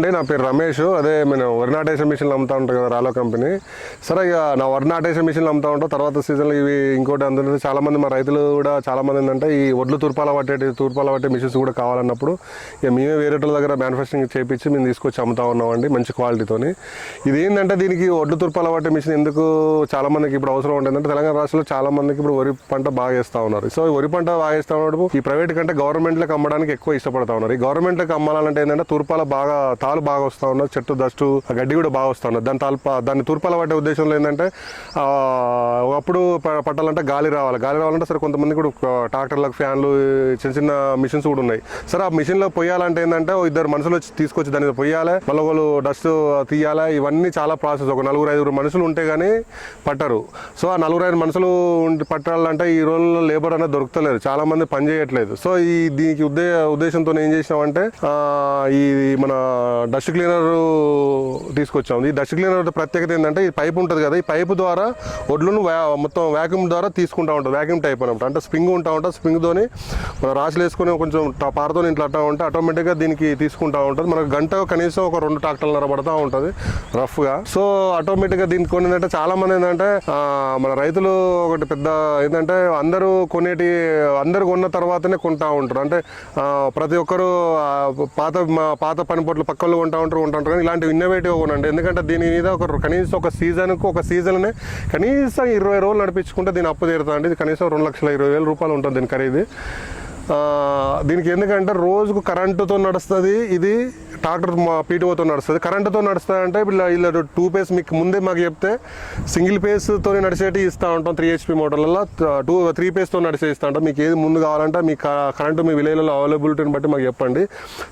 అంటే నా పేరు రమేష్ అదే నేను వరి నాటేషన్ మిషన్లు అమ్ముతా ఉంటాను కదా రాలో కంపెనీ. సరే ఇక నా వరి నాటేషన్ మిషన్లు అమ్ముతా ఉంటాం తర్వాత సీజన్లో ఇవి ఇంకోటి అందులో చాలామంది మా రైతులు కూడా చాలామంది ఏంటంటే ఈ ఒడ్లు తూర్పాల పట్టే తూర్పాల పట్టే మిషన్స్ కూడా కావాలన్నప్పుడు ఇక మేమే వేరే దగ్గర మ్యానుఫ్యాక్చరింగ్ చేపించి మేము తీసుకొచ్చి అమ్ముతా ఉన్నామండి మంచి క్వాలిటీతోని ఇది ఏంటంటే దీనికి ఒడ్లు తూర్పాల పట్టే మిషన్ ఎందుకు చాలామందికి ఇప్పుడు అవసరం ఉంటుందంటే తెలంగాణ రాష్ట్రంలో చాలామందికి ఇప్పుడు వరి పంట బాగా వేస్తూ ఉన్నారు. సో ఈ వరి పంట బాగా వేస్తూ ఉన్నప్పుడు ఈ ప్రైవేట్ కంటే గవర్నమెంట్లకు అమ్మడానికి ఎక్కువ ఇష్టపడతా ఉన్నారు. ఈ గవర్నమెంట్లకు అమ్మాలంటే ఏంటంటే తూర్పాల బాగా తాలు బాగా వస్తూ ఉన్నారు చెట్టు దస్టు ఆ గడ్డి కూడా బాగా వస్తూ ఉన్నారు దాని తాల్ప దాన్ని తూర్పాల పట్టే ఉద్దేశంలో ఏంటంటే అప్పుడు ఒకప్పుడు ప- పట్టాలంటే గాలి రావాలి. గాలి రావాలంటే సరే కొంతమంది కూడా ట్రాక్టర్లకు ఫ్యాన్లు చిన్న చిన్న మిషన్స్ కూడా ఉన్నాయి. సరే ఆ మిషన్లో పొయ్యాలంటే ఏంటంటే ఇద్దరు మనుషులు వచ్చి తీసుకొచ్చి దాన్ని పొయ్యాలి. మళ్ళీ వాళ్ళు డస్ట్ తీయాలి. ఇవన్నీ చాలా ప్రాసెస్. ఒక నలుగురు ఐదుగురు మనుషులు ఉంటే కానీ పట్టరు. సో ఆ నలుగురు ఐదు మనుషులు పట్టాలంటే ఈ రోజుల్లో లేబర్ అనేది దొరుకుతలేదు. చాలా మంది పని చేయట్లేదు. సో ఈ దీనికి ఉద్దే ఉద్దేశంతో ఏం చేసినామంటే ఈ మన డస్ట్ క్లీనర్ తీసుకొచ్చాము. ఈ డస్ట్ క్లీనర్ ప్రత్యేకత ఏంటంటే ఈ పైప్ ఉంటుంది కదా ఈ పైపు ద్వారా ఒడ్లను మొత్తం వ్యాక్యూమ్ ద్వారా తీసుకుంటా ఉంటుంది వ్యాక్యూమ్ టైప్ అనమాట అంటే స్ప్రింగ్ ఉంటా ఉంటుంది స్ప్రింగ్తోని మనం రాసులు వేసుకొని కొంచెం పారతో ఇంట్లో అట్టా ఉంటే ఆటోమేటిక్గా దీనికి తీసుకుంటా ఉంటుంది మనకు గంట కనీసం ఒక రెండు ట్రాక్టర్లు నిలబడతా ఉంటుంది రఫ్గా సో ఆటోమేటిక్గా దీనికి కొన్ని ఏంటంటే చాలామంది ఏంటంటే మన రైతులు ఒకటి పెద్ద ఏంటంటే అందరూ కొనేటి అందరు కొన్న తర్వాతనే కొంటా ఉంటారు. అంటే ప్రతి ఒక్కరు పాత పాత మా- పాత పనిపొట్లు వాళ్ళు కొంటా ఉంటారు కొంటా ఉంటారు కానీ ఇలాంటివి ఇన్నోవేటివ్ కొనండి. ఎందుకంటే దీని మీద ఒక కనీసం ఒక సీజన్కు ఒక సీజన్నే కనీసం ఇరవై రోజులు నడిపించుకుంటే దీని అప్పు తీరుతా అండి ఇది కనీసం రెండు లక్షల ఇరవై వేల రూపాయలు ఉంటుంది దీని ఖరీదు. దీనికి ఎందుకంటే రోజుకు కరెంటుతో నడుస్తుంది ఇది ట్రాక్టర్ మా పీటీఓతో నడుస్తుంది. కరెంటుతో నడుస్తుంది అంటే ఇలా ఇలా టూ పేస్ మీకు ముందే మాకు చెప్తే సింగిల్ పేస్తో నడిచేటి ఇస్తూ ఉంటాం త్రీ హెచ్పి మోటార్లలో. టూ త్రీ పేస్తో నడిచే ఇస్తూ ఉంటాం. మీకు ఏది ముందు కావాలంటే మీకు కరెంటు మీ విలేజ్లలో అవైలబిలిటీని బట్టి మాకు చెప్పండి.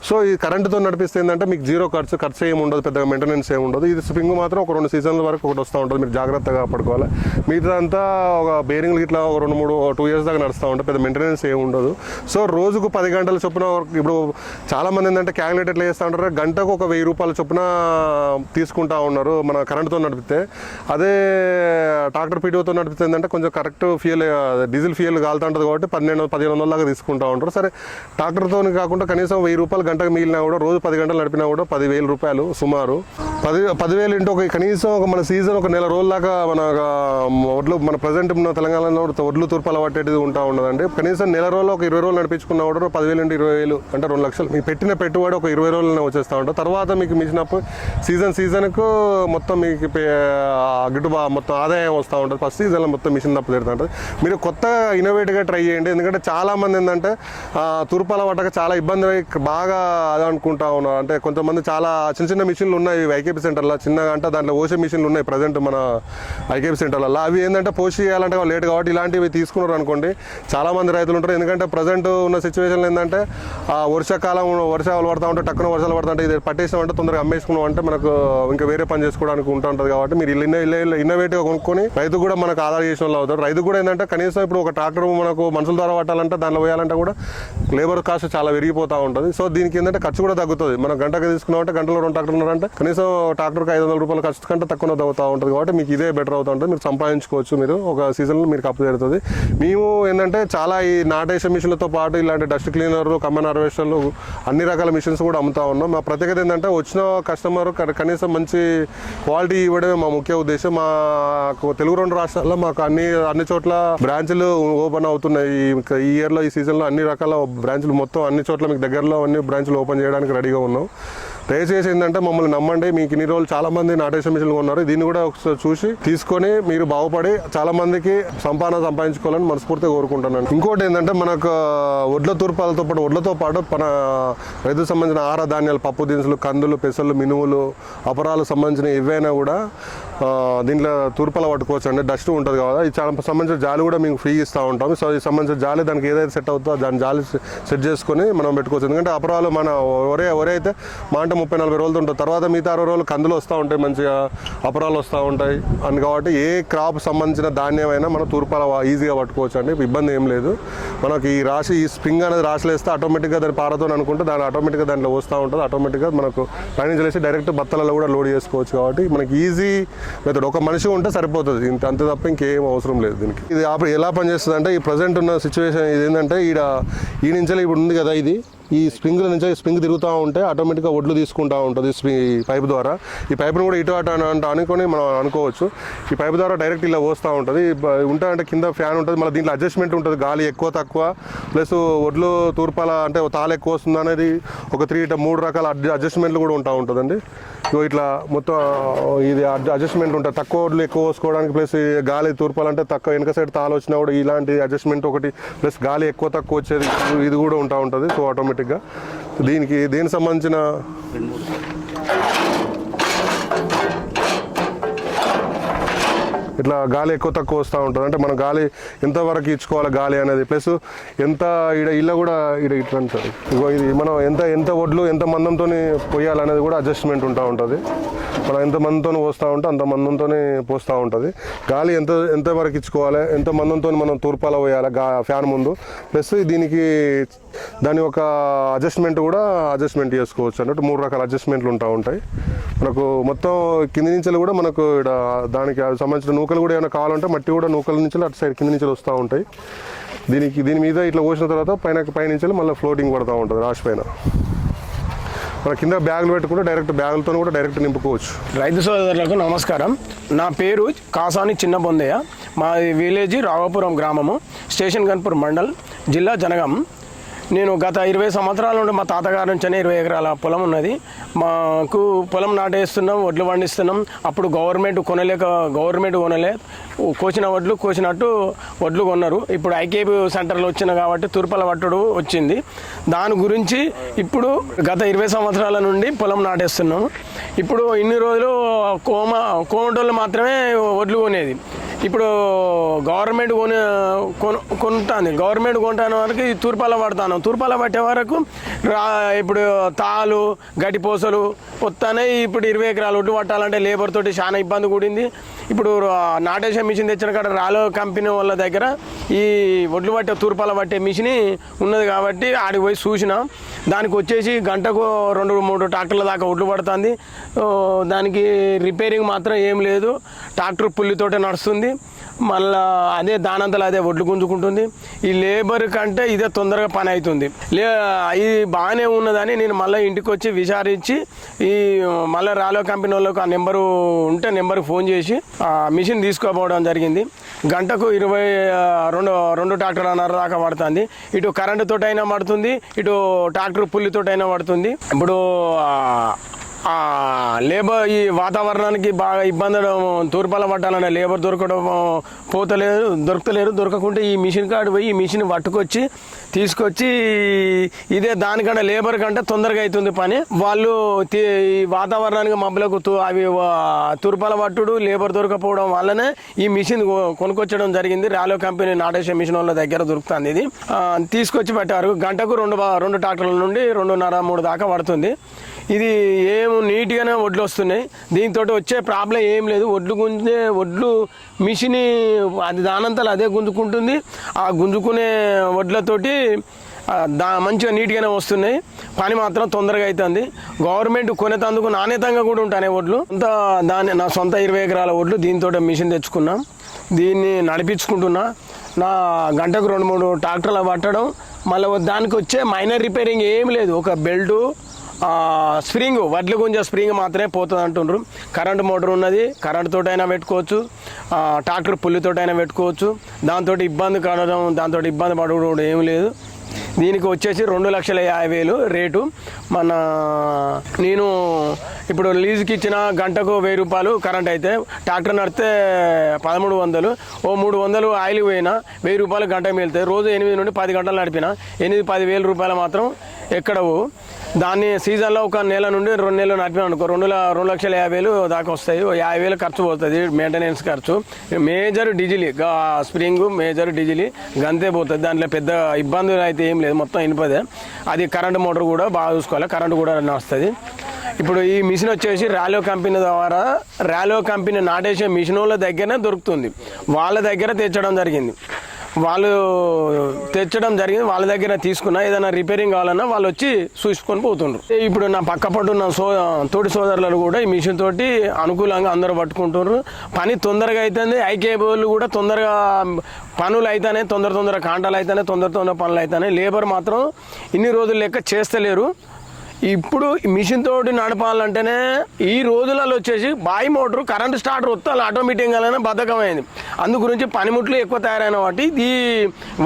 సో ఈ కరెంటుతో నడిపిస్తే ఏంటంటే మీకు జీరో ఖర్చు ఖర్చు ఏమి ఉండదు పెద్దగా మెయింటెనెన్స్ ఏమి ఉండదు. ఇది స్ప్రింగ్ మాత్రం ఒక రెండు సీజన్ల వరకు ఒకటి వస్తూ ఉంటుంది. మీరు జాగ్రత్తగా పడుకోవాలి. మిగతా అంతా ఒక బేరింగ్లు ఇట్లా ఒక రెండు మూడు టూ ఇయర్స్ దాకా నడుస్తూ ఉంటుంది పెద్ద మెయింటెనెన్స్ ఏమి ఉండదు. సో రోజుకు పది గంటల చొప్పున ఇప్పుడు చాలామంది ఏంటంటే క్యాలిక్యులేట్ ఎట్లా చేస్తూ ఉంటారు. గంటకు ఒక వెయ్యి రూపాయల చొప్పున తీసుకుంటా ఉన్నారు మన కరెంటుతో నడిపితే. అదే ట్రాక్టర్ పీడియోతో నడిపితే ఏంటంటే కొంచెం కరెక్ట్ ఫ్యూయల్ డీజిల్ ఫ్యూయల్ కాలుతూ ఉంటుంది కాబట్టి పన్నెండు పదిహేను వందల దాకా తీసుకుంటా ఉంటారు. సరే ట్రాక్టర్తో కాకుండా కనీసం వెయ్యి రూపాయలు గంటకు మిగిలినా కూడా రోజు పది గంటలు నడిపినా కూడా పదివేల రూపాయలు సుమారు. పది పదివేలు ఇంటూ ఒక కనీసం ఒక మన సీజన్ ఒక నెల రోజుల దాకా మన వడ్లు ఒడ్లు మన ప్రజెంట్ మన తెలంగాణలో ఒడ్లు తూర్పాల పట్టేది ఉంటా ఉండదండి కనీసం నెల రోజులు ఒక ఇరవై రోజులు నడిపించుకున్న కూడా పదివేలు నుండి ఇరవై వేలు అంటే రెండు లక్షలు. మీకు పెట్టిన పెట్టుబడి ఒక ఇరవై రోజులనే వచ్చేస్తూ ఉంటుంది తర్వాత మీకు మించినప్పుడు సీజన్ సీజన్కు మొత్తం మీకు గిట్టుబా మొత్తం ఆదాయం వస్తూ ఉంటుంది. ఫస్ట్ సీజన్లో మొత్తం మిషన్ తప్పు తిడుతూ ఉంటుంది మీరు కొత్తగా ఇన్నోవేటివ్గా ట్రై చేయండి. ఎందుకంటే చాలామంది ఏంటంటే తూర్పాల పట్టక చాలా ఇబ్బంది బాగా అది అనుకుంటా ఉన్నారు. అంటే కొంతమంది చాలా చిన్న చిన్న మిషన్లు ఉన్నాయి ఐకేపీ సెంటర్లో. చిన్నగా అంటే దాంట్లో ఓసే మిషన్లు ఉన్నాయి ప్రజెంట్ మన ఐకేపీ సెంటర్లలో. అవి ఏంటంటే పోషి చేయాలంటే లేట్ కాబట్టి ఇలాంటివి తీసుకున్నారు అనుకోండి చాలా మంది రైతులు ఉంటారు. ఎందుకంటే ప్రజెంట్ ఉన్న సిచ్యువేషన్ ఏంటంటే ఆ వర్షాకాలం వర్షాలు పడతా ఉంటే టక్కున వర్షాలు పడతా ఉంటే ఇది పట్టేసామంటే తొందరగా అమ్మేసుకున్నాం అంటే మనకు ఇంకా వేరే పని చేసుకోవడానికి ఉంటా ఉంటుంది కాబట్టి మీరు ఇల్లు ఇన్నోవేటివ్గా కొనుక్కొని రైతు కూడా మనకు ఆధార చేసిన వాళ్ళు అవుతారు. రైతు కూడా ఏంటంటే కనీసం ఇప్పుడు ఒక ట్రాక్టర్ మనకు మనుషుల ద్వారా పట్టాలంటే దానిలో పోయాలంటే కూడా లేబర్ కాస్ట్ చాలా పెరిగిపోతూ ఉంటుంది. సో దీనికి ఏంటంటే ఖర్చు కూడా తగ్గుతుంది. మనం గంటకి తీసుకున్నామంటే గంటలో రెండు ట్రాక్టర్ ఉన్నారంటే కనీసం ట్రాక్టర్కి ఐదు వందల రూపాయల ఖర్చు కంటే తక్కువ తగ్గుతూ ఉంటుంది కాబట్టి మీకు ఇదే బెటర్ అవుతూ ఉంటుంది. మీరు సంపాదించుకోవచ్చు మీరు. ఒక సీజన్లో మీరు కప్పు జరుగుతుంది. మేము ఏంటంటే చాలా ఈ నాటేషన్ మిషన్లతో పాటు ఇలాంటి డస్ట్ క్లీనర్లు కమ్మన్ హార్వెస్టర్లు అన్ని రకాల మిషన్స్ కూడా అమ్ముతా ఉన్నాం. మా ప్రత్యేకత ఏంటంటే వచ్చిన కస్టమర్ కనీసం మంచి క్వాలిటీ ఇవ్వడమే మా ముఖ్య ఉద్దేశం. మాకు తెలుగు రెండు రాష్ట్రాల్లో మాకు అన్ని అన్ని చోట్ల బ్రాంచ్లు ఓపెన్ అవుతున్నాయి. ఈ ఇయర్లో ఈ సీజన్లో అన్ని రకాల బ్రాంచ్లు మొత్తం అన్ని చోట్ల మీకు దగ్గరలో అన్ని బ్రాంచ్లు ఓపెన్ చేయడానికి రెడీగా ఉన్నాం. దయచేసి ఏంటంటే మమ్మల్ని నమ్మండి. మీకు ఇన్ని రోజులు చాలా మంది నాటేషన్ మిషన్లు ఉన్నారు దీన్ని కూడా ఒకసారి చూసి తీసుకొని మీరు బాగుపడి చాలా మందికి సంపాదన సంపాదించుకోవాలని మనస్ఫూర్తిగా కోరుకుంటున్నాను. ఇంకోటి ఏంటంటే మనకు వడ్ల తూర్పాలతో పాటు వడ్లతో పాటు మన రైతుకు సంబంధించిన ఆహార ధాన్యాలు పప్పు దినుసులు కందులు పెసలు మినుములు అపరాలు సంబంధించిన ఏవైనా కూడా దీంట్లో తూర్పాల పట్టుకోవచ్చు అండి డస్ట్ ఉంటుంది కదా. ఈ చాలా సంబంధించిన జాలి కూడా మీకు ఫ్రీ ఇస్తూ ఉంటాం. సో ఈ సంబంధించిన జాలి దానికి ఏదైతే సెట్ అవుతుందో దాని జాలి సెట్ చేసుకొని మనం పెట్టుకోవచ్చు. ఎందుకంటే అపరాలు మన ఒరే ఒరే అయితే మా అంటే ముప్పై నలభై రోజులు ఉంటుంది. తర్వాత మిగతా అరవై రోజులు కందులు వస్తూ ఉంటాయి మంచిగా అపరాలు వస్తూ ఉంటాయి. అని కాబట్టి ఏ క్రాప్ సంబంధించిన ధాన్యం అయినా మనం తూర్పాల ఈజీగా పట్టుకోవచ్చు అండి. ఇబ్బంది ఏం లేదు. మనకి ఈ రాశి ఈ స్ప్రింగ్ అనేది రాశిలేస్తే ఆటోమేటిక్గా దాని పారతో అనుకుంటే దాని ఆటోమేటిక్గా దాంట్లో వస్తూ ఉంటుంది. ఆటోమేటిక్గా మనకు పైనుంచి చేసి డైరెక్ట్ బత్తలలో కూడా లోడ్ చేసుకోవచ్చు కాబట్టి మనకి ఈజీ మెథడ్ ఒక మనిషి ఉంటే సరిపోతుంది. ఇంత అంత తప్ప ఇంకేం అవసరం లేదు దీనికి. ఇది ఆప- ఎలా పనిచేస్తుంది అంటే ఈ ప్రజెంట్ ఉన్న సిచ్యువేషన్ ఇది ఏంటంటే ఈడ ఈ నుంచి ఇప్పుడు ఉంది కదా ఇది. ఈ స్ప్రింగ్ నుంచి స్ప్రింగ్ తిరుగుతూ ఉంటే ఆటోమేటిక్గా ఒడ్లు తీసుకుంటూ ఉంటుంది స్ప్రింగ్ ఈ పైప్ ద్వారా. ఈ పైప్ను కూడా ఇటు అటు అని అంట- అనుకొని మనం అనుకోవచ్చు. ఈ పైప్ ద్వారా డైరెక్ట్ ఇలా పోస్తూ ఉంటుంది. ఉంటా అంటే కింద ఫ్యాన్ ఉంటుంది. మళ్ళీ దీంట్లో అడ్జస్ట్మెంట్ ఉంటుంది. గాలి ఎక్కువ తక్కువ. ప్లస్ ఒడ్లు తూర్పాల అంటే తాళ ఎక్కువ వస్తుంది అనేది ఒక త్రీ మూడు రకాల అడ్జస్ట్మెంట్లు కూడా ఉంటా ఉంటుందండి. ఇగో ఇట్లా మొత్తం ఇది అడ్జస్ట్మెంట్ ఉంటుంది తక్కువ ఒడ్లు ఎక్కువ పోసుకోవడానికి ప్లస్ ఈ గాలి తూర్పాలంటే తక్కువ వెనక సైడ్ తాళ వచ్చినా కూడా ఇలాంటి అడ్జస్ట్మెంట్ ఒకటి ప్లస్ గాలి ఎక్కువ తక్కువ వచ్చేది ఇది కూడా ఉంటా ఉంటుంది. సో ఆటోమేటిక్ ఆటోమేటిక్గా దీనికి దీనికి సంబంధించిన ఇట్లా గాలి ఎక్కువ తక్కువ వస్తూ ఉంటుంది. అంటే మనం గాలి ఎంతవరకు ఇచ్చుకోవాలి గాలి అనేది. ప్లస్ ఎంత ఈడ ఇళ్ళ కూడా ఈడ ఇట్లా ఉంటుంది ఇగో ఇది మనం ఎంత ఎంత ఒడ్లు ఎంత మందంతో పోయాలనేది కూడా అడ్జస్ట్మెంట్ ఉంటా ఉంటుంది. మనం ఎంత మందంతో పోస్తూ ఉంటే అంత మందంతో పోస్తూ ఉంటుంది. గాలి ఎంత ఎంత వరకు ఇచ్చుకోవాలి ఎంత మందంతో మనం తూర్పాల పోయాలి గా ఫ్యాన్ ముందు. ప్లస్ దీనికి దాని ఒక అడ్జస్ట్మెంట్ కూడా అడ్జస్ట్మెంట్ చేసుకోవచ్చు అన్నట్టు మూడు రకాల అడ్జస్ట్మెంట్లు ఉంటా ఉంటాయి. మనకు మొత్తం కింది నుంచి కూడా మనకు ఇక్కడ దానికి సంబంధించిన నూకలు కూడా ఏమైనా కావాలంటే మట్టి కూడా నూకల నుంచి అటు సైడ్ కింది నుంచి వస్తూ ఉంటాయి. దీనికి దీని మీద ఇట్లా పోసిన తర్వాత పైన పైనుంచి మళ్ళీ ఫ్లోటింగ్ పడుతూ ఉంటుంది రాశి పైన. మన కింద బ్యాగులు పెట్టుకుంటే డైరెక్ట్ బ్యాగులతో కూడా డైరెక్ట్ నింపుకోవచ్చు. రైతు సోదరులకు నమస్కారం. నా పేరు కాసాని చిన్న బొందయ్య మా విలేజ్ రావాపురం గ్రామము స్టేషన్ గన్పూర్ మండల్ జిల్లా జనగాం. నేను గత ఇరవై సంవత్సరాల నుండి మా తాతగారి నుంచే ఇరవై ఎకరాల పొలం ఉన్నది. మాకు పొలం నాటేస్తున్నాం వడ్లు పండిస్తున్నాం. అప్పుడు గవర్నమెంట్ కొనలేక గవర్నమెంట్ కొనలే. కోసిన వడ్లు కోసినట్టు వడ్లు కొన్నారు. ఇప్పుడు ఐకేబీ సెంటర్లో వచ్చిన కాబట్టి తూర్పల వట్టుడు వచ్చింది. దాని గురించి ఇప్పుడు గత ఇరవై సంవత్సరాల నుండి పొలం నాటేస్తున్నాం. ఇప్పుడు ఇన్ని రోజులు కోమ కోమటోళ్ళు మాత్రమే వడ్లు కొనేది. ఇప్పుడు గవర్నమెంట్ కొన కొను కొంటాను గవర్నమెంట్ కొంటాను వరకు తూర్పాల పడతాను. తూర్పాల పట్టే వరకు రా ఇప్పుడు తాలు గడిపోసలు పూసలు ఇప్పుడు ఇరవై ఎకరాలు ఒడ్డు పట్టాలంటే లేబర్ తోటి చాలా ఇబ్బంది కూడింది. ఇప్పుడు నాటేషన్ నాటేసే మిషన్ తెచ్చిన కాడ రాలో కంపెనీ వాళ్ళ దగ్గర ఈ ఒడ్లు పట్టే తూర్పాల పట్టే మిషన్ ఉన్నది కాబట్టి ఆడికి పోయి చూసినాం. దానికి వచ్చేసి గంటకు రెండు మూడు ట్రాక్టర్ల దాకా ఒడ్లు పడుతుంది. దానికి రిపేరింగ్ మాత్రం ఏం లేదు. ట్రాక్టర్ పుల్లితోటే నడుస్తుంది. మళ్ళా అదే దానంతలో అదే ఒడ్లు గుంజుకుంటుంది. ఈ లేబర్ కంటే ఇదే తొందరగా పని అవుతుంది లే ఇది బాగానే ఉన్నదని నేను మళ్ళీ ఇంటికి వచ్చి విచారించి ఈ మళ్ళీ రాలో కంపెనీ వాళ్ళకు ఆ నెంబరు ఉంటే నెంబర్కి ఫోన్ చేసి ఆ మిషన్ తీసుకోపోవడం జరిగింది. గంటకు ఇరవై రెండు రెండు ట్రాక్టర్ అన్నర దాకా పడుతుంది. ఇటు కరెంటు అయినా పడుతుంది ఇటు ట్రాక్టర్ పుల్లితోటైనా పడుతుంది. ఇప్పుడు లేబర్ ఈ వాతావరణానికి బాగా ఇబ్బంది తూర్పాల పట్టాలనే లేబర్ దొరకడం పోతలేదు దొరకలేరు దొరకకుంటే ఈ మిషన్ కాడు పోయి ఈ మిషన్ పట్టుకొచ్చి తీసుకొచ్చి ఇదే దానికంటే లేబర్ కంటే తొందరగా అవుతుంది పని. వాళ్ళు ఈ వాతావరణానికి మబ్బులకు అవి తూర్పాల పట్టుడు లేబర్ దొరకపోవడం వల్లనే ఈ మిషన్ కొ- కొనుక్కొచ్చడం జరిగింది. రాలో కంపెనీ నాటేసే మిషన్ వాళ్ళ దగ్గర దొరుకుతుంది ఇది. తీసుకొచ్చి పెట్టారు. గంటకు రెండు రెండు ట్రాక్టర్ల నుండి రెండున్నర మూడు దాకా పడుతుంది. ఇది ఏం నీట్గానే వడ్లు వస్తున్నాయి. దీంతో వచ్చే ప్రాబ్లం ఏం లేదు. వడ్లు గుంజే వడ్లు మిషన్ అది దానంతలు అదే గుంజుకుంటుంది. ఆ గుంజుకునే వడ్లతోటి దా మంచిగా నీట్గానే వస్తున్నాయి. పని మాత్రం తొందరగా అవుతుంది గవర్నమెంట్ కొనేతందుకు నాణ్యతంగా కూడా ఉంటాయి వడ్లు అంత దాని నా సొంత ఇరవై ఎకరాల వడ్లు దీంతో మిషన్ తెచ్చుకున్నాం. దీన్ని నడిపించుకుంటున్నా. నా గంటకు రెండు మూడు ట్రాక్టర్లు పట్టడం. మళ్ళీ దానికి వచ్చే మైనర్ రిపేరింగ్ ఏం లేదు. ఒక బెల్టు స్ప్రింగ్ వడ్లు గుంజ స్ప్రింగ్ మాత్రమే పోతుంది అంటుండ్రు. కరెంట్ మోటార్ ఉన్నది కరెంట్ తోటైనా పెట్టుకోవచ్చు ట్రాక్టర్ పుల్లితోటైనా పెట్టుకోవచ్చు. దాంతో ఇబ్బంది కడడం దాంతో ఇబ్బంది పడడం కూడా ఏం లేదు. దీనికి వచ్చేసి రెండు లక్షల యాభై వేలు రేటు. మన నేను ఇప్పుడు లీజుకి ఇచ్చిన గంటకు వెయ్యి రూపాయలు కరెంట్ అయితే. ట్రాక్టర్ నడితే పదమూడు వందలు. ఓ మూడు వందలు ఆయిల్ పోయినా వెయ్యి రూపాయలు గంట మిగులుతాయి. రోజు ఎనిమిది నుండి పది గంటలు నడిపిన ఎనిమిది పది వేల రూపాయలు మాత్రం ఎక్కడవు దాన్ని సీజన్లో ఒక నెల నుండి రెండు నెలలు నడిపిన అనుకో రెండు రెండు లక్షల యాభై వేలు దాకా వస్తాయి. ఓ యాభై వేలు ఖర్చు పోతుంది మెయింటెనెన్స్ ఖర్చు. Major diesel spring major diesel గంతే పోతుంది. దాంట్లో పెద్ద ఇబ్బందులు అయితే ఏం లేదు మొత్తం ఇనిపదే. అది కరెంట్ మోటార్ కూడా బాగా చూసుకోవాలి కరెంట్ కూడా వస్తుంది. ఇప్పుడు ఈ మిషన్ వచ్చేసి ర్యాలో కంపెనీ ద్వారా ర్యాలో కంపెనీ నాటేసే మిషన్ వాళ్ళ దగ్గరనే దొరుకుతుంది. వాళ్ళ దగ్గర తెచ్చడం జరిగింది. వాళ్ళు తెచ్చడం జరిగింది వాళ్ళ దగ్గర తీసుకున్నా ఏదైనా రిపేరింగ్ కావాలన్నా వాళ్ళు వచ్చి చూసుకొని పోతుండ్రు. ఇప్పుడు నా పక్క పట్టున్న సో తోటి సోదరులు కూడా ఈ మిషన్ తోటి అనుకూలంగా అందరూ పట్టుకుంటున్నారు పని తొందరగా అవుతుంది ఐకేబుల్ కూడా తొందరగా పనులు అయితేనే తొందర తొందర కాంటాలు అయితేనే తొందర తొందర పనులు అయితేనే లేబర్ మాత్రం ఇన్ని రోజులు లెక్క చేస్తలేరు. ఇప్పుడు ఈ మిషన్ తోటి నడపాలంటేనే ఈ రోజులలో వచ్చేసి బాయి మోటార్ కరెంట్ స్టార్టర్ వస్తాను ఆటోమేటిక్ గానే బద్ధకమైంది. అందు గురించి పనిముట్లు ఎక్కువ తయారైన వాటి ఈ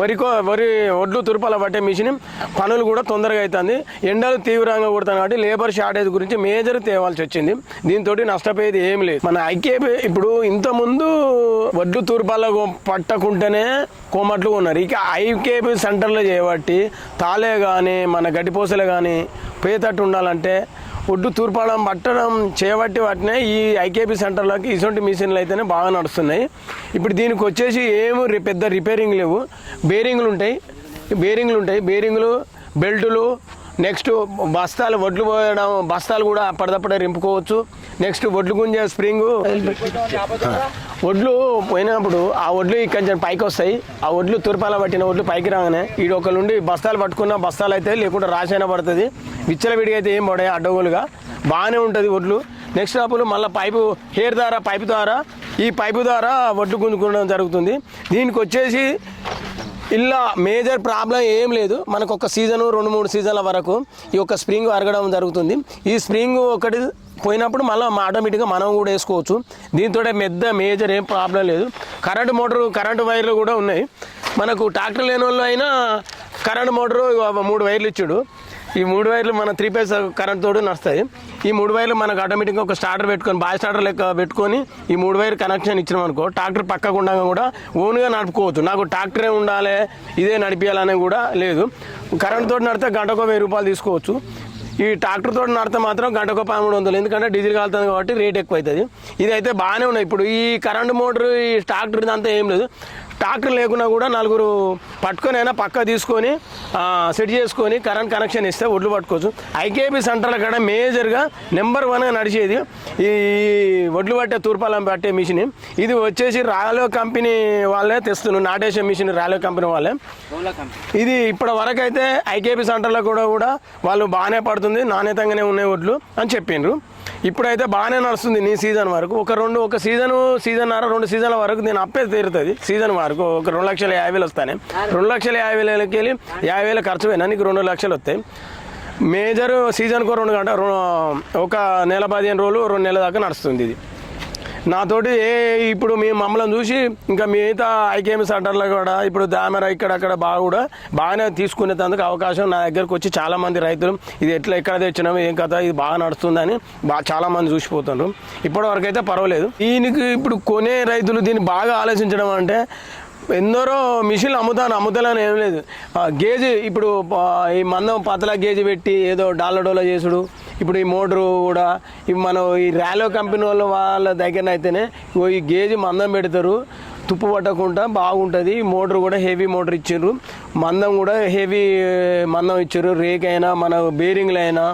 వరికో వరి ఒడ్లు తురుపాల పట్టే మిషన్ పనులు కూడా తొందరగా అవుతుంది ఎండలు తీవ్రంగా కొడతాను కాబట్టి లేబర్ షార్టేజ్ గురించి మేజర్ తేవాల్సి వచ్చింది. దీంతో నష్టపోయేది ఏం లేదు. మన ఐకేపీ ఇప్పుడు ఇంతకుముందు వడ్లు తూర్పాల పట్టకుంటేనే కోమట్లు ఉన్నారు ఇక ఐకేపీ సెంటర్లో చేయబట్టి తాలే కానీ మన గడ్డిపోసలే కానీ పోయేటట్టు ఉండాలంటే ఒడ్డు తూర్పాడం పట్టడం చేయబట్టి వాటినే ఈ ఐకేపీ సెంటర్లోకి ఇటువంటి మిషన్లు అయితేనే బాగా నడుస్తున్నాయి. ఇప్పుడు దీనికి వచ్చేసి ఏమి రి- పెద్ద రిపేరింగ్ లేవు. బేరింగ్లు ఉంటాయి. బేరింగ్లు ఉంటాయి. బేరింగ్లు బెల్టులు నెక్స్ట్ బస్తాలు వడ్లు పోయడం బస్తాలు కూడా అప్పటిదప్పుడే రింపుకోవచ్చు. నెక్స్ట్ వడ్లు గుంజే స్ప్రింగ్. వడ్లు పోయినప్పుడు ఆ వడ్లు ఇక్కడ పైకి వస్తాయి ఆ వడ్లు తురపాల పట్టిన వడ్లు పైకి రాగానే ఈ ఒక నుండి బస్తాలు పట్టుకున్న బస్తాలు అయితే లేకుండా రాసైనా పడుతుంది. విచ్చల విడిగా అయితే ఏం పడే అడ్డగోలుగా. బాగానే ఉంటుంది వడ్లు. నెక్స్ట్ అప్పుడు మళ్ళీ పైపు హెయిర్ ద్వారా పైపు ద్వారా ఈ పైపు ద్వారా వడ్లు గుంజుకోవడం జరుగుతుంది. దీనికి వచ్చేసి ఇలా మేజర్ ప్రాబ్లం ఏం లేదు. మనకు ఒక సీజను రెండు మూడు సీజన్ల వరకు ఈ యొక్క స్ప్రింగ్ అరగడం జరుగుతుంది. ఈ స్ప్రింగ్ ఒకటి పోయినప్పుడు మళ్ళీ ఆటోమేటిక్గా మనం కూడా వేసుకోవచ్చు. దీంతో పెద్ద మేజర్ ఏం ప్రాబ్లం లేదు. కరెంటు మోటారు కరెంటు వైర్లు కూడా ఉన్నాయి. మనకు ట్రాక్టర్ లేని వాళ్ళు అయినా కరెంటు మోటారు మూడు వైర్లు ఇచ్చాడు. ఈ మూడు వైర్లు మన త్రీ ఫేస్ కరెంట్ తోడు నడుస్తాయి. ఈ మూడు వైర్లు మనకు ఆటోమేటిక్గా ఒక స్టార్టర్ పెట్టుకొని బాయ్ స్టార్టర్ లెక్క పెట్టుకొని ఈ మూడు వైర్ కనెక్షన్ ఇచ్చినాం అనుకో ట్రాక్టర్ పక్కకు ఉండగా కూడా ఓన్గా నడుపుకోవచ్చు. నాకు ట్రాక్టరే ఉండాలి ఇదే నడిపించాలనే కూడా లేదు. కరెంట్ తోటి నడితే గంటకు వెయ్యి రూపాయలు తీసుకోవచ్చు. ఈ ట్రాక్టర్ తోటి నడితే మాత్రం గంటకు పదమూడు వందలు. ఎందుకంటే డీజిల్ కాలుతుంది కాబట్టి రేట్ ఎక్కువ అవుతుంది ఇది అయితే బాగానే ఉన్నాయి. ఇప్పుడు ఈ కరెంట్ మోటార్ ఈ ట్రాక్టర్ ఇదంతా ఏం లేదు. ట్రాక్టర్ లేకున్నా కూడా నలుగురు పట్టుకొని అయినా పక్క తీసుకొని సెట్ చేసుకొని కరెంట్ కనెక్షన్ ఇస్తే ఒడ్లు పట్టుకోవచ్చు. ఐకేపీ సెంటర్ల కాడ మేజర్గా నెంబర్ వన్గా నడిచేది ఈ ఒడ్లు పట్టే తూర్పాలం పట్టే మిషన్ ఇది వచ్చేసి రాలో కంపెనీ వాళ్ళే తెస్తున్నారు నాటేసే మిషన్ రాలో కంపెనీ వాళ్ళే. ఇది ఇప్పటి వరకు అయితే ఐకేపీ సెంటర్లో కూడా కూడా వాళ్ళు బాగానే పడుతుంది నాణ్యతంగానే ఉన్నాయి ఒడ్లు అని చెప్పిండ్రు. ఇప్పుడైతే బాగానే నడుస్తుంది నీ సీజన్ వరకు. ఒక రెండు ఒక సీజన్ సీజన్ అర రెండు సీజన్ల వరకు నేను అప్పే తీరుతుంది సీజన్ వరకు ఒక రెండు లక్షల యాభై వేలు వస్తాయి రెండు లక్షల యాభై వేలకి వెళ్ళి యాభై వేలు ఖర్చు పోయినా నీకు రెండు లక్షలు వస్తాయి. మేజర్ సీజన్కు రెండు గంట ఒక నెల పదిహేను రోజులు రెండు నెలల దాకా నడుస్తుంది ఇది. నాతోటి ఏ ఇప్పుడు మేము మమ్మల్ని చూసి ఇంకా మిగతా ఐకేఎం సెంటర్లో కూడా ఇప్పుడు దామెర ఇక్కడక్కడ బాగా కూడా బాగానే తీసుకునేందుకు అవకాశం నా దగ్గరకు వచ్చి చాలామంది రైతులు ఇది ఎట్లా ఎక్కడ తెచ్చినాము ఏం కథ ఇది బాగా నడుస్తుందని బాగా చాలామంది చూసిపోతున్నారు ఇప్పటి వరకు అయితే పర్వాలేదు. దీనికి ఇప్పుడు కొనే రైతులు దీన్ని బాగా ఆలోచించడం అంటే ఎందరో మిషన్లు అమ్ముతాను అమ్ముతాలని ఏం లేదు. గేజ్ ఇప్పుడు ఈ మందం పతల గేజ్ పెట్టి ఏదో డాల డోలా చేసుడు. ఇప్పుడు ఈ మోటరు కూడా ఇవి మనం ఈ ర్యాలో కంపెనీ వాళ్ళ వాళ్ళ దగ్గర అయితేనే ఈ గేజ్ మందం పెడతారు. తుప్పు పట్టకుండా బాగుంటుంది. మోటార్ కూడా హెవీ మోటార్ ఇచ్చారు. మందం కూడా హెవీ మందం ఇచ్చారు. రేక్ అయినా మన బేరింగ్లు అయినా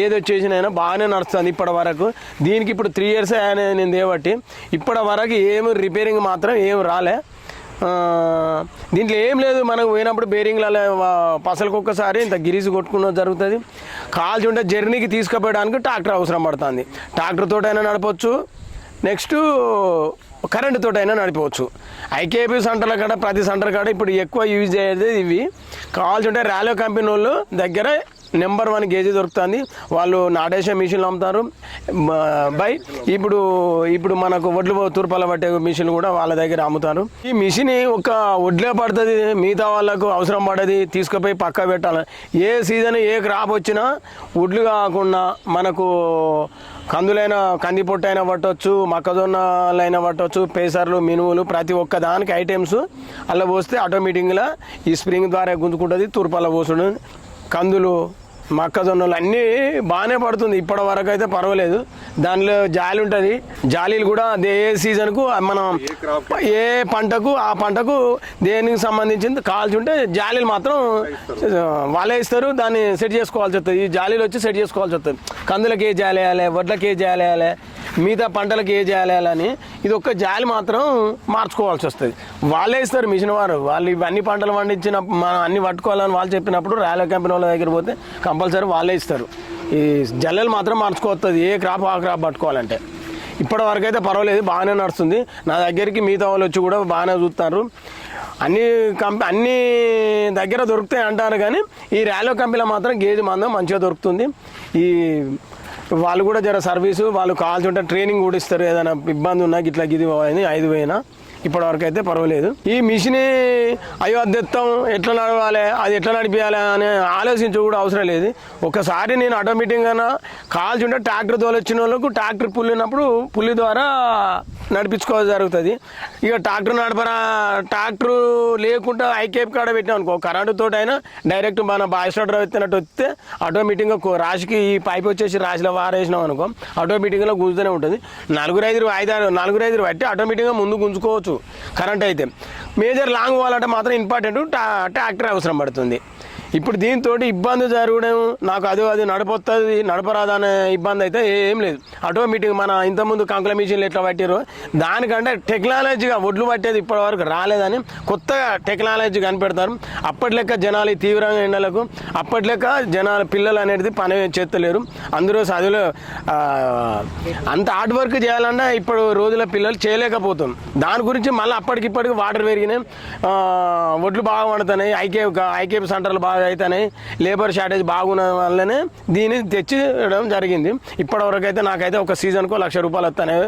ఏది వచ్చేసినైనా బాగానే నడుస్తుంది ఇప్పటి వరకు. దీనికి ఇప్పుడు త్రీ ఇయర్స్ అయినా నేను దేబట్టి ఇప్పటి వరకు ఏమి రిపేరింగ్ మాత్రం ఏం రాలే. దీంట్లో ఏం లేదు మనకు పోయినప్పుడు బేరింగ్లలో పసలకు ఒక్కసారి ఇంత గిరీసి కొట్టుకున్న జరుగుతుంది. కాల్చి ఉంటే జర్నీకి తీసుకుపోయడానికి ట్రాక్టర్ అవసరం పడుతుంది. ట్రాక్టర్ తోటైనా నడపచ్చు నెక్స్ట్ కరెంటు తోటైనా నడిపవచ్చు ఐకేపీ సెంటర్ల కాడ ప్రతి సెంటర్ కాడ ఇప్పుడు ఎక్కువ యూజ్ అయ్యేది ఇవి. కావాల్సి ఉంటే ర్యాలో కంపెనీ వాళ్ళు దగ్గర నెంబర్ వన్ గేజీ దొరుకుతుంది. వాళ్ళు నాటేసే మిషన్లు అమ్ముతారు. బై ఇప్పుడు ఇప్పుడు మనకు వడ్లు తూర్పాల పట్టే మిషన్ కూడా వాళ్ళ దగ్గర అమ్ముతారు. ఈ మిషన్ ఒక వడ్లే పడుతుంది మిగతా వాళ్ళకు అవసరం పడది తీసుకుపోయి పక్క పెట్టాలి. ఏ సీజన్ ఏ క్రాప్ వచ్చినా వడ్లు కాకుండా మనకు కందులైన కంది పొట్టైనా అయినా పట్టవచ్చు మొక్కజొన్నలైనా పట్టవచ్చు పేసర్లు మినుములు ప్రతి ఒక్క దానికి ఐటమ్స్ అలా పోస్తే ఆటోమేటిక్గా ఈ స్ప్రింగ్ ద్వారా గుంజుకుంటుంది తూర్పాల పోసుడు. కందులు మొక్కజొన్నలు అన్నీ బాగానే పడుతుంది. ఇప్పటి వరకు అయితే పర్వాలేదు. దానిలో జాలి ఉంటుంది. జాలీలు కూడా అదే ఏ సీజన్కు మనం ఏ పంటకు ఆ పంటకు దేనికి సంబంధించింది కావాల్సి ఉంటే జాలీలు మాత్రం వాళ్ళే ఇస్తారు. దాన్ని సెట్ చేసుకోవాల్సి వస్తుంది. ఈ జాలీలు వచ్చి సెట్ చేసుకోవాల్సి వస్తుంది. కందులకి ఏ జాలి వేయాలి? వడ్లకి ఏ జాలి వేయాలి? మిగతా పంటలకు ఏ జాలి వేయాలని ఇది ఒక్క జాలి మాత్రం మార్చుకోవాల్సి వస్తుంది. వాళ్ళే ఇస్తారు మిషన్ వారు. వాళ్ళు ఇవన్నీ పంటలు పండించిన మనం అన్ని పట్టుకోవాలని వాళ్ళు చెప్పినప్పుడు రాయల కంపెనీ వాళ్ళ దగ్గర పోతే కంపల్సరీ వాళ్ళే ఇస్తారు. ఈ జల్లెలు మాత్రం మార్చుకోవస్తుంది ఏ క్రాప్ ఆ క్రాప్ పట్టుకోవాలంటే. ఇప్పటి వరకు అయితే పర్వాలేదు బాగానే నడుస్తుంది. నా దగ్గరికి మిగతా వాళ్ళు వచ్చి కూడా బాగానే చూస్తారు. అన్ని కంపె అన్ని దగ్గర దొరుకుతాయి అంటారు కానీ ఈ ర్యాలో కంపెనీలో మాత్రం గేదె మందం మంచిగా దొరుకుతుంది. ఈ వాళ్ళు కూడా జర సర్వీసు వాళ్ళు కావాల్సి ఉంటే ట్రైనింగ్ కూడా ఇస్తారు. ఏదైనా ఇబ్బంది ఉన్నా గిట్లా గిది అని ఐదు పోయినా. ఇప్పటి వరకు అయితే పర్వాలేదు. ఈ మిషన్ అయ్యో ఎట్లా నడవాలి అది ఎట్లా నడిపించాలి అని ఆలోచించు కూడా అవసరం లేదు. ఒకసారి నేను ఆటోమేటిక్గా కాల్చి ఉంటే ట్రాక్టర్ తోలొచ్చిన వాళ్ళకు ట్రాక్టర్ పుల్లినప్పుడు పుల్లి ద్వారా నడిపించుకోవాలి జరుగుతుంది. ఇక ట్రాక్టర్ నడపరా ట్రాక్టర్ లేకుండా ఐకేప్ కాడ పెట్టాం అనుకో కరెంటు అయినా డైరెక్ట్ మన బాయ్ స్టార్టర్ ఎత్తినట్టు వస్తే ఆటోమేటిక్గా రాశికి ఈ పైప్ వచ్చేసి రాశిలో వారేసినాం అనుకో ఆటోమేటిక్గా గుంజుతూనే ఉంటుంది. నలుగురు ఐదు ఐదారు నలుగురు ఐదు బట్టి ఆటోమేటిక్గా ముందు గుంజుకోవచ్చు కరెంట్ అయితే. మేజర్ లాంగ్ పోవాలంటే మాత్రం ఇంపార్టెంట్ ట్రాక్టర్ అవసరం పడుతుంది. ఇప్పుడు దీంతో ఇబ్బంది జరగడం నాకు అది అది నడపొస్తుంది నడపరాదనే ఇబ్బంది అయితే ఏం లేదు. ఆటోమేటిక్ మన ఇంతకుముందు కంకుల మిషన్లు ఎట్లా పట్టారో దానికంటే టెక్నాలజీగా ఒడ్లు పట్టేది ఇప్పటివరకు రాలేదని కొత్తగా టెక్నాలజీ కనిపెడతారు. అప్పటి లెక్క జనాలు తీవ్రంగా ఎండలకు అప్పటి లెక్క జనాలు పిల్లలు అనేది పని చేస్తలేరు అందరూ చదువులు అంత హార్డ్ వర్క్ చేయాలన్నా ఇప్పుడు రోజుల పిల్లలు చేయలేకపోతాం దాని గురించి మళ్ళీ అప్పటికిప్పటికి వాటర్ పెరిగినాయి. ఒడ్లు బాగా వండుతున్నాయి ఐకే ఐకేపీ సెంటర్లు బాగా అవుతున్నాయి లేబర్ షార్టేజ్ బాగున్న వల్లనే దీన్ని తెచ్చిడం జరిగింది. ఇప్పటివరకు అయితే నాకైతే ఒక సీజన్కు లక్ష రూపాయలు వస్తున్నాయి